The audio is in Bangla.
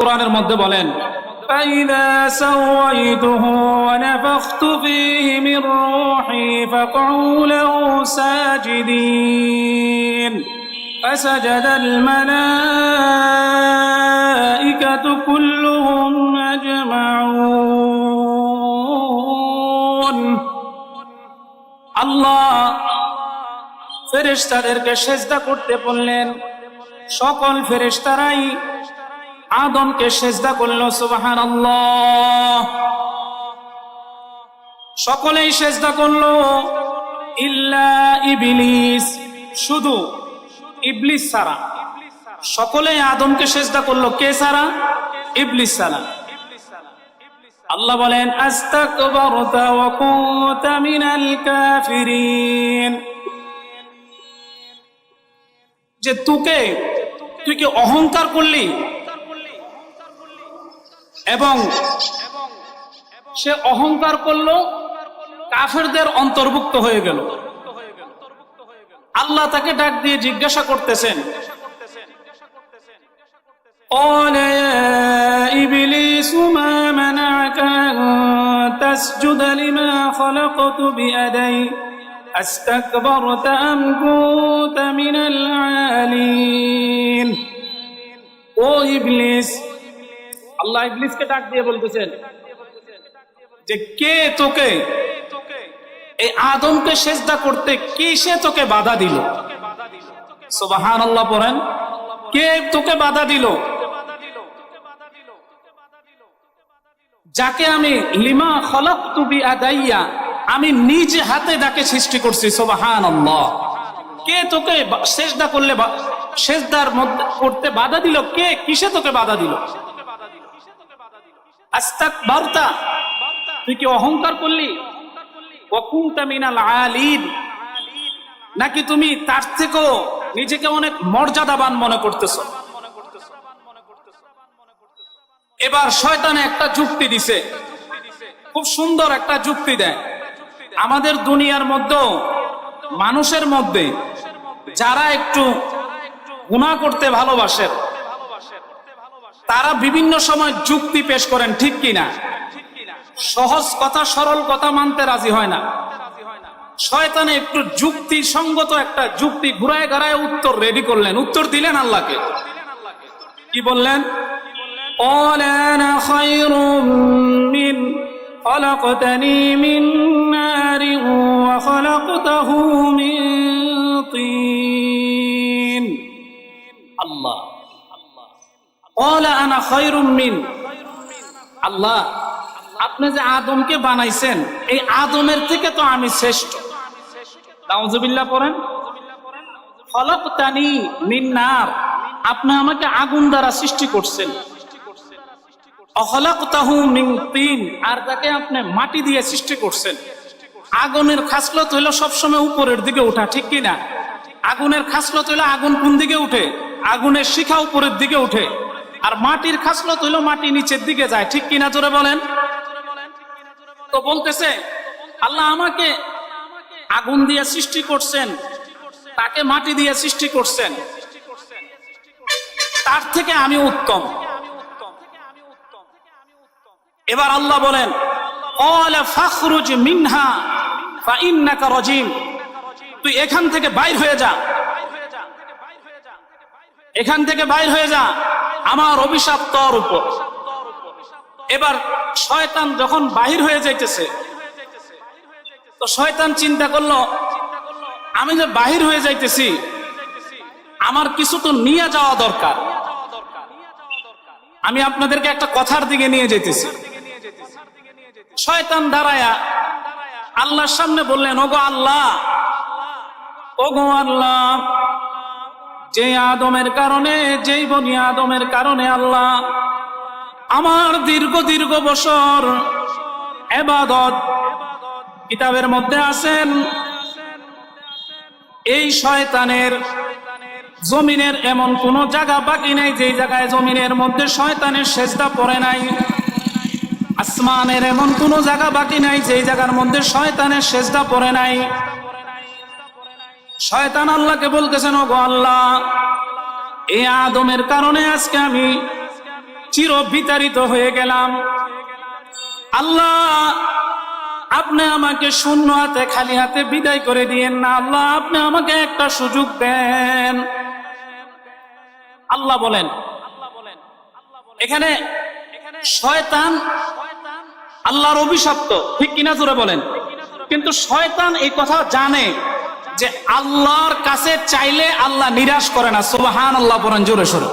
কোরআনের মধ্যে বলেন فإذا سويته ونفخت فيه من روحي فقعوا له ساجدين فسجد الملائكة كلهم أجمعون আল্লাহ ফেরেশতাদেরকে সেজদা করতে বললেন সকল ফেরেশতারাই আদমকে সেজদা করল সুবাহান সকলেই সেজদা করল, ইল্লা ইবিলিস, শুধু ইবলিস সারা সকলেই আদমকে সেজদা করল, কে সারা ইবলিস সারা আল্লাহ বলেন যে তোকে, তুই কি অহংকার করলি? এবং সে অহংকার করলো কাফেরদের অন্তর্ভুক্ত হয়ে গেল আল্লাহ তাকে ডাক দিয়ে জিজ্ঞাসা করতেছেন قال يا إبليس ما منعك أن تسجد لما خلقت بيدي أستكبرت أم كنت من العالين ও ইবলিস আল্লাহ ইবলিসকে ডাক দিয়ে বলতেছেন যে কে তোকে এই আদমকে সেজদা করতে কি সে তোকে বাধা দিল? সুবাহান আল্লাহ পড়েন। কে তোকে বাধা দিল? যাকে আমি লিমা খলক তুবি আদাইয়া আমি নিজ হাতে যাকে সৃষ্টি করছি সোবাহান আল্লাহ কে তোকে সেজদা করলে সেজদার মধ্যে করতে বাধা দিল? কে কিসে তোকে বাধা দিল? আস্তাক বার্তা। তুই কি অহংকার করলি? মিনাল আলিন। নাকি তুমি তার থেকেও নিজেকে অনেক মর্যাদাবান মনে করতেছো? এবার শয়তানে একটা যুক্তি দিছে। খুব সুন্দর একটা যুক্তি দেয়। আমাদের দুনিয়ার মধ্যেও মানুষের মধ্যে যারা একটু গুণা করতে ভালোবাসে তারা বিভিন্ন সময় যুক্তি পেশ করেন ঠিক কিনা সহজ কথা সরল কথা মানতে রাজি হয় না শয়তানে একটু যুক্তি সঙ্গত একটা যুক্তি ঘুরায় গাড়ায় উত্তর রেডি করলেন উত্তর দিলেন আল্লাহকে কি বললেন قال أنا خير من خلقتني من نار وخلقته من طين الله আল্লাহ, আপনি যে আদমকে বানাইছেন, এই আদমের থেকে তো আমি শ্রেষ্ঠ। পড়েন। আপনি আমাকে আগুন দ্বারা সৃষ্টি করছেন। তিন। আর তাকে আপনি মাটি দিয়ে সৃষ্টি করছেন। আগুনের খাসলত হইল সবসময় উপরের দিকে ওঠা, ঠিক কিনা? আগুনের খাসলত হইল আগুন কোন দিকে উঠে? আগুনের শিখা উপরের দিকে উঠে। আর মাটির খাসলো হইল মাটি নিচের দিকে যায়। ঠিক কিনা জোরে বলেন? তো বলতেছে, আল্লাহ আমাকে আগুন দিয়ে সৃষ্টি করছেন, তাকে মাটি দিয়ে সৃষ্টি করছেন। তার থেকে আমি উত্তম। এবার আল্লাহ বলেন মিনহা তুই এখান থেকে বাইর হয়ে যা। এখান থেকে বাইর হয়ে যা। আমার অভিশাপ তোর উপর। এবার শয়তান যখন বাহির হয়ে যাইতেছে, তো শয়তান চিন্তা করল, আমি যে বাহির হয়ে যাইতেছি, আমার কিছু তো নিয়ে যাওয়া দরকার। আমি আপনাদেরকে একটা কথার দিকে নিয়ে যেতেছি শয়তান দাঁড়ায়া আল্লাহর সামনে বললেন, ওগো আল্লাহ ওগো আল্লাহ যে আদমের কারণে, যেই বনি আদমের কারণে আল্লাহ আমার দীর্ঘ দীর্ঘ বছর এবাদত কিতাবের মধ্যে আছেন। এই শয়তানের জমিনের এমন কোন জায়গা বাকি নাই যেই জায়গায় জমিনের মধ্যে শয়তানের সেজদা পড়ে নাই। আসমানের এমন কোন জায়গা বাকি নাই যেই জায়গার মধ্যে শয়তানের সেজদা পড়ে নাই। শয়তান আল্লাহকে বলতেছেন ও গো আল্লাহ এই আদমের কারণে আজকে আমি চির বিতাড়িত হয়ে গেলাম। আল্লাহ, আপনি আমাকে শূন্য হাতে, খালি হাতে বিদায় করে দিয়েন না। আল্লাহ, আপনি আমাকে একটা সুযোগ দেন। আল্লাহ বলেন, এখানে শয়তান আল্লাহর অভিশপ্ত। ঠিক কিনা জোরে বলেন। কিন্তু শয়তান এই কথা জানে। যে আল্লাহর কাছে চাইলে আল্লাহ নিরাশ করে না। সোবাহান আল্লাহ বলেন জোরে সরে